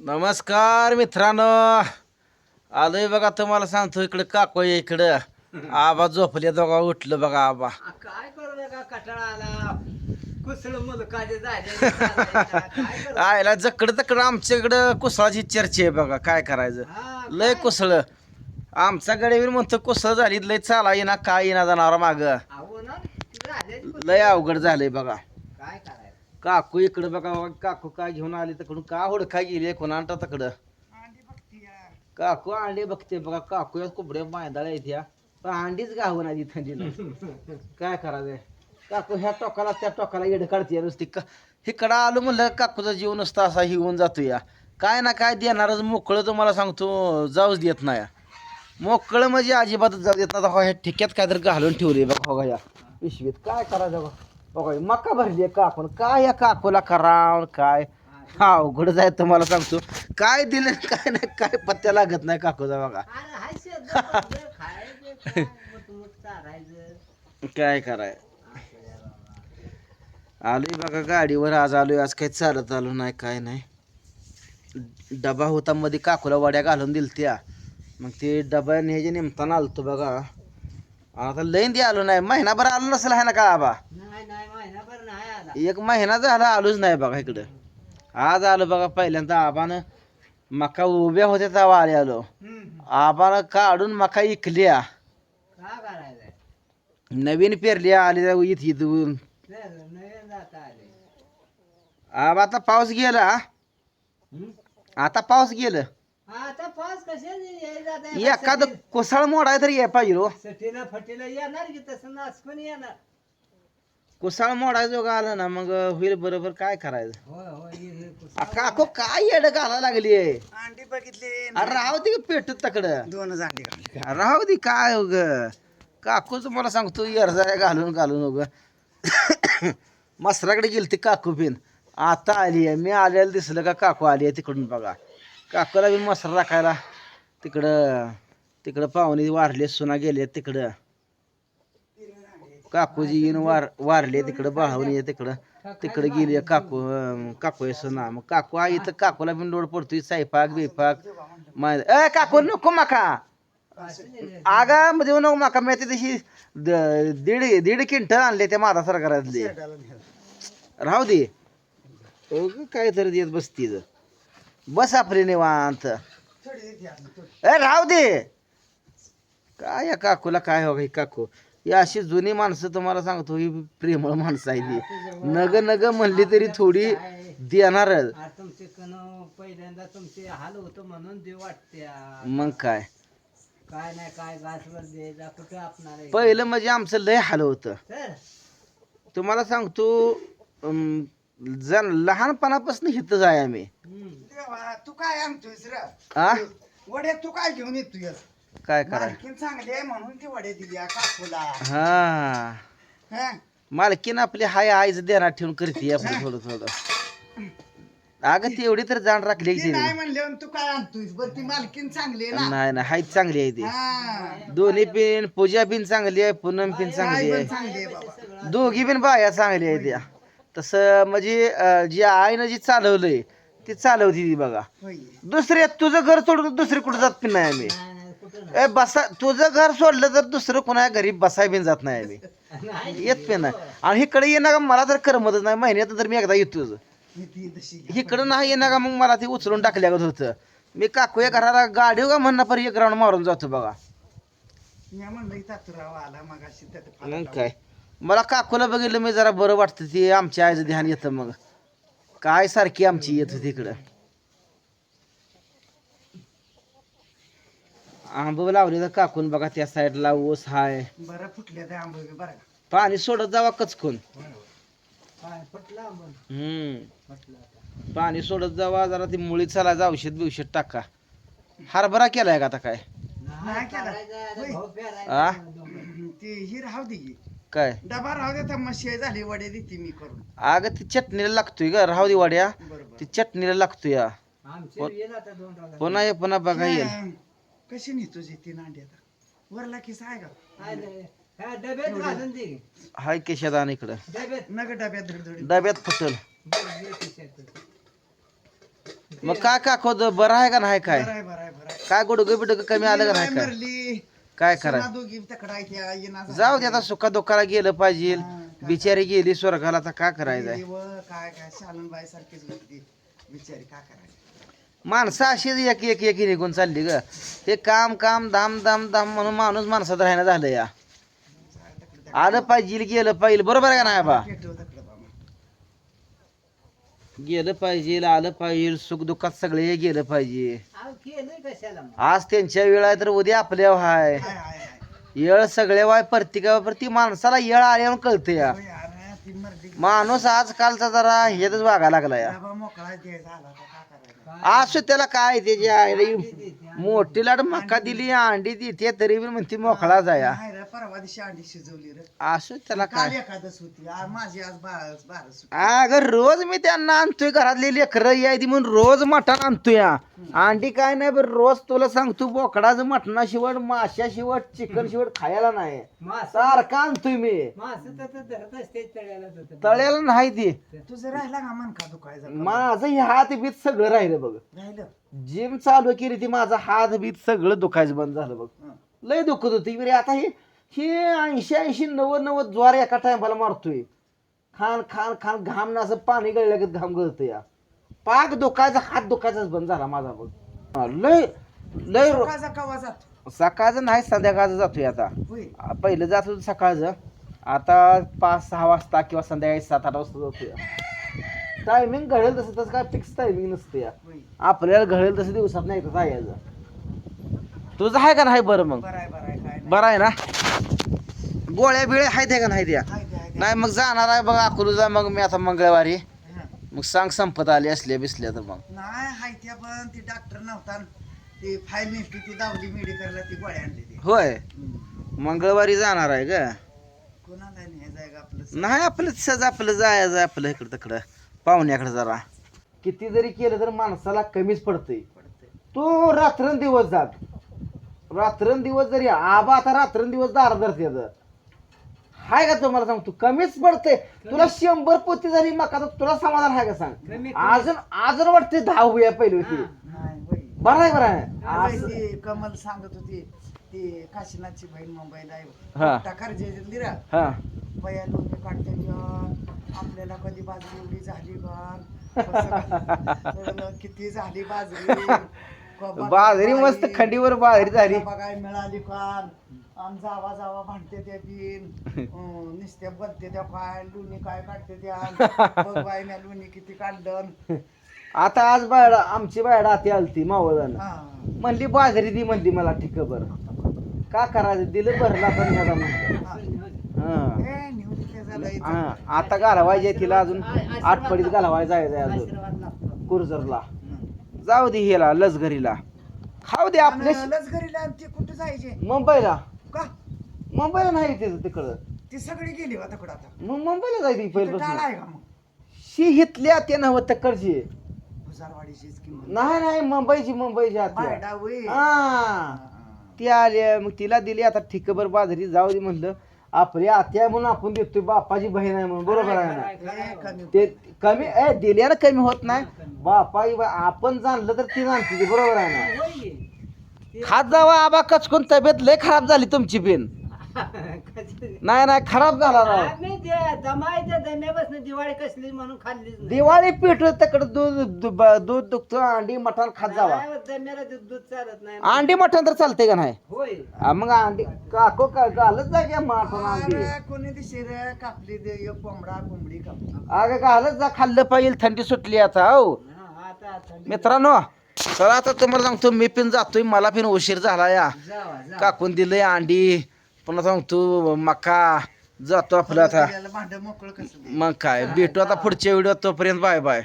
नमस्कार मित्रांनो. आलोय बघा तुम्हाला सांगतो इकडे काको इकडं. आबा झोपले दोघा उठलं बघा आबा. आ, काय करू नका कटाळा आला. कुसळ मुलकाचे झाले काय करू? आयला जकड तकड आमच्या इकडं कुसळाची चर्चा आहे बघा काय करायचं. लय कुसळ. आमचा गडेवीर म्हणतो कुसळ झाली लय चाला येईना काय येईना जाणार माग. अहो ना, झालेच कुसळ. लय अवघड झालंय बघा. काय काकू इकडं बघा बघा, काकू काय घेऊन आली तिकडून? का हुडका गेली कोणाला तकडं? काकू अंडी बघते बघा काकू या कुबड्या मायदाळ्या येत्या पण अंडीच गावून आली थंडीला काय करायचंय काकू ह्या टोकाला त्या टोकाला येड काढते नुसती. का इकडं आलो म्हणलं काकूचा जीव नुसता असा हिवून जातो या. काय ना काय देणारच मोकळं तुम्हाला सांगतो जाऊच देत नाही मोकळं म्हणजे अजिबातच जाऊ देत नाही. हो ह्या ठिक्यात काय तर घालून ठेवले बघा बघा या. पिशवीत. काय करायचं बघा? बघा मका भरली आहे काकून काय या काकूला करावं काय? हा अवघड जाय तुम्हाला सांगतो. काय दिलं काय नाही काय पत्त्या लागत नाही काकूचा बघा. काय, कराय? आलोय बघा गाडीवर आज आलोय आज काही चालत आलो नाही काय नाही. डबा होता मध्ये काकूला वड्या घालून दिलत्या. मग ते डबा न्यायच्या निमताना आलतो बघा. आता लईन दे आलो नाही महिनाभर आलो नसेल आहे ना का आबा? एक महिना झाला आलोच नाही बघा इकडं. आज आलो बघा पहिल्यांदा आबानं मका उभ्या होत्या तेव्हा आले आलो. आबानं काढून मका इकल्या. नवीन पेरल्या आली इथं इथून. आबा आता पाऊस गेला? आता पाऊस गेलं? एखादं कोसळ मोडाय तरी पाहिजे हो. फटीला येणार की तसं नाचकून येणार? कोसळ मोडाय जो आलं ना मग होईल बरोबर काय करायचं? होय होय ये- ये कुसळ. आ, काको काय येड घालायला लागली अंडी बघितली राहू दे पेटत तकडं. दोनच अंडी राहू दे काय उग. काकूच मला सांगतो येरजाऱ्या घालून घालून उग. मसराकडे गेली ती काकू पिन आता आली आहे. मी आलेलं दिसलं का काकू आली आहे तिकडून बघा. काकूला बी मसरा राखायला तिकडं तिकडं पाहुणे वारले सुना गेले तिकडं. काकूजी येऊन वार वारले तिकडं बाळवणी आहे तिकडं. तिकडे गेली काकू काकू आहे ना मग काकू आई तर काकूला पण लोड पडतोय सायपाक बिपाक माय ए काकू नको माका. आगा मध्ये नको माका. मी तशी द- दीड दीड क्विंटल आणले त्या माझा सरकारातले. राहू दे. उग काय तरी देत बसती बस आपली निवांत. ए राहू दे. काय या काकूला काय हो काकू? ही अशी जुनी माणसं तुम्हाला सांगतो ही प्रेमळ माणसं आहे ती नग नग म्हणली तरी थोडी देणारच आज तुमचे कन पहिल्यांदा तुमचे हाल होतं म्हणून देव वाटत्या. मग काय? काय नाही काय घासवर द्यायचा कुठे आपणार पहिलं म्हणजे आमचं लय हाल होतं. तुम्हाला सांगतो जण लहानपणापासून हिथंच आहे आम्ही. तू काय आणतोयस र? आ? वडे तू काय घेऊन येतोय काय कराय मालकीन चांगली आहे म्हणून ती वडे दिल्या काकूला. हा. हं? मालकीन आपली हाय आईच देणार ठेवून करते आपलं थोडं थोडं. अगं ती एवढी तर जाण राखली ती नाही तू काय आणतोयस? बरं ती मालकीन चांगली आहे ना. नाही ना हाय चांगली आहे ती. हा. दोन्ही पिन पूजा पिन चांगली आहे पूनम पिन चांगली आहे पण चांगली आहे बाबा. दोघी पण बाया चांगली आहे त्या. तसं म्हणजे अं, जी आईनं जी चालवलंय ती चालवती ती बघा. होय. दुसरे तुझं घर सोडून दुसरी कुठं जात पण नाही आम्ही. ए बसा तुझं घर सोडलं तर दुसरं कोणा घरी बसाय बिन जात नाही आम्ही येत पण नाही. आणि इकडे येणार का मला तर करमतच नाही. महिन्यात तर मी एकदा येतोच इकडं नाही येणार का मग मला ते उचलून टाकल्यागत होतं. मी काकू या घराला गाडी का म्हणणं पर एक राऊंड मारून जातो बघा. मग काय? मला काकूला बघितलं मी जरा बरं वाटतं ते आमच्या आईचं ध्यान येतं मग. काय सारखी आमची येत होती इकडं. आंब लावले तर काकून बघा त्या साईडला ऊस हाय. बरं फुटले ते आंबे बरं का? पाणी सोडत जावा कचकून. काय फुटला मग हम्म. फुटला आता. पाणी सोडत जावा जरा ती मुळी चालायचं औषध बिवषध टाका. हरभरा केलाय का आता काय? नाही केला. होय. आ? ती ही राहू दे की. काय? डबा राहू दे तर मशी झाली वडे देते मी करून. अगं ती चटणीला लागतोय का राहू दे वाड्या. बरोबर ती चटणीला लागतोय आमचे. पुन्हा ये पुन्हा बघा येईल. कशी नेतो ती नांडी आता? वरला किस आहे का. ह्या डब्यात घालून दे. हाय केशादान इकडं. डब्यात. नग डब्यात धडधडी डब्यात फुटल बरं, दे खिशात. मग काय काकू बरं आहे का नाही काय? बरं आहे बरं आहे बरं आहे. काय गुडगं बिडगं कमी आलं का नाही काय? मरली. काय सुना करायचं दोघी तकडा इथे येणार जाऊ दे आता सुखा दुःखाला गेलं पाहिजे. बिचारी गेली स्वर्गाला आता काय करायचंय? व काय काय शालनबाई सारखीच होती. बिचारी काय करायची? माणसं अशीच एक एक एक निघून चालली ग. ते काम काम दाम दाम दाम म्हणून माणूस माणसात राहणं झालं या. आलं पाहिजे गेलं पाहिजे बरोबर आहे का नाही बा गेलं पाहिजे आलं पाहिजे सुख दुःखात सगळे गेलं पाहिजे? आज त्यांच्या वेळ आहे तर उद्या आपल्या हाय. येळ सगळे वाय प्रत्येकावर प्रति माणसाला येळ आल्यावर कळते या. माणूस आजकालचा जरा हेच वागायला लागला या. असो त्याला काय त्याची मोठी लाट मका दिली अंडी देते तरी बी म्हणते मोकळा जाया. नाही रे परवा दिवशी अंडी शिजवली रे. असो त्याला काल काय. एकादश होती. माझी आज होती. अगं रोज मी त्यांना आणतोय घरातली लेकरं यायची म्हणून रोज मटण आणतोय. हा. अंडी काय नाही बरं रोज तुला सांगतो बोकडाचं मटणा शिवट माशा शिवट चिकन शिवट खायला नाही. मास. सारखं आणतोय मी. मास तर तर धरत असते तळ्याला नाही ती. तुझं राहिला का मनका दुखायचा? माझं हे हात बीत सगळं राहिलं बघ. राहिलं? जिम चालू केली ती माझा हात बीत सगळं दुखायचं बंद झालं बघ. लय दुखत होती. बरे आता हे हे ऐंशी ऐंशी नव्वद नव्वद ज्वार एका टायमाला मारतोय. खान खान खान घाम ना असं पाणी गळल्यागत घाम गळतं या. पाक दुखायचा हात दुखायचाच बंद झाला माझा बघ. हा, लय लय रो- सकाळचा कवा जातो? सकाळचं नाही संध्याकाळचं जातोय आता. होय. आ, पहिलं जात होतो सकाळचं. आता पाच सहा वाजता किंवा संध्याकाळी सात आठ वाजता जातोय. टायमिंग घडेल तसं तसं काय फिक्स टायमिंग नसतं या. आपल्याला घडेल तसं दिवसात नाही तर जायचं. तुझं आहे का नाही बरं मग? बरं आहे ना? गोळ्या बिळ्या आहेत का नाही त्या. नाही मग जाणार आहे बघा अकलूजा मग मी आता मंगळवारी. मग सांग संपत आली असल्या बिसल्या तर मग. नाही हाय त्या पण ती डॉक्टर नव्हता ती फाईल ती दावली मेडिकलला ती गोळ्या आणली ती. होय. मंगळवारी जाणार आहे का कोणाला नाही आपलं? नाही आपलं सहज आपलं जायचं आपलं इकडं तिकडं. पाहुण्याकडे जरा. किती जरी केलं तर माणसाला कमीच पडतंय. पडतंय. तो रात्रंदिवस जात रात्रंदिवस जरी आबा आता रात्रंदिवस दार धरते हाय का तुम्हाला सांगतो कमीच पडते तुला शंभर पोती झाली मका तर तुला समाधान आहे का सांग? अजून अजून वाटते दहा होऊया पहिली होती. होय. बरं आहे बरं आहे. होय, ती कमल सांगत होती ती काशीनाथची बहीण मुंबईला. आहे. टाकार जे हा. बया लोणी काढते का आपल्याला कधी बाजरी एवढी झाली तर किती झाली बाजरी. बाजरी मस्त खंडीवर बाजरी झाली. बघायला मिळाली का आणि जावा जावा भांडते त्या बिन. नुसत्या बोलते त्या काय लोणी काय काढते त्या. बाई म्या लोणी किती काढलं. आता आज बायडा आमची बायडा आती आलती मावळण. हा. म्हणली बाजरी दी म्हणली मला ठीक बर. का करायचं? दिलं भरला पण मला म्हणलं. हा. आता घालवायचे तिला अजून आठपडीत घालवायला जायचंय अजून. कुरजरला. जाऊ दे हेला लसघरीला. खाऊ दे आपल्या आणि ते कुठं जायचे? मुंबईला. का? मुंबईला नाही तिथं तिकडं. ती सगळी गेली तिकडं आता? मग मुंबईला जायची तिथं टाळ पहिल्यापासून आहे का मग? शी हितल्या ते नव्हत तकडची भुसारवाडीचीच किंमत. नाही नाही मुंबईची मुंबईची आत्या बायडा होय. हा हा. ती आली मग तिला दिली आता ठिकभर बाजरी जाऊ दे म्हणलं. आपली आत्या म्हणून आपण देतोय बापाची बहीण आहे म्हणून बरोबर आहे ना? ते कमी ए दिल्यानं कमी होत नाही. बापाची बा- आपण जाणलं तर ती जाणते ती बरोबर आहे ना? खात जावा आबा कचकून तब्येत लय खराब झाली तुमची कधी- नाही नाही खराब झाला आम्ही दम्यापासून दिवाळी कसली म्हणून खाल्लीच नाही. दिवाळी पेट तिकडे दूध दु- ब- दूध दुखतं अंडी मटण खात जावा. नाही, दम्याला दूध दूध चालत नाही. अंडी मटण तर चालते का नाही? होय. हा, मग अंडी काको का घालत जा की मटण अंडी. अरे, कोणी ती शिर कापली ते एक कोंबडा कोंबडी कापली. अगं घालत जा खाल्लं पाहिजे थंडी सुटली आता हो. हा, आता थंडी- मित्रांनो चला आता तुम्हाला सांगतो मी पिन जातोय मला पिन उशीर झाला या जावा. काकून दिलंय अंडी. पुन्हा सांगतो मका जातो आपलं आता. भांड मोकळं कसं? मग काय भेटू आता पुढच्या व्हिडिओ तोपर्यंत बाय बाय.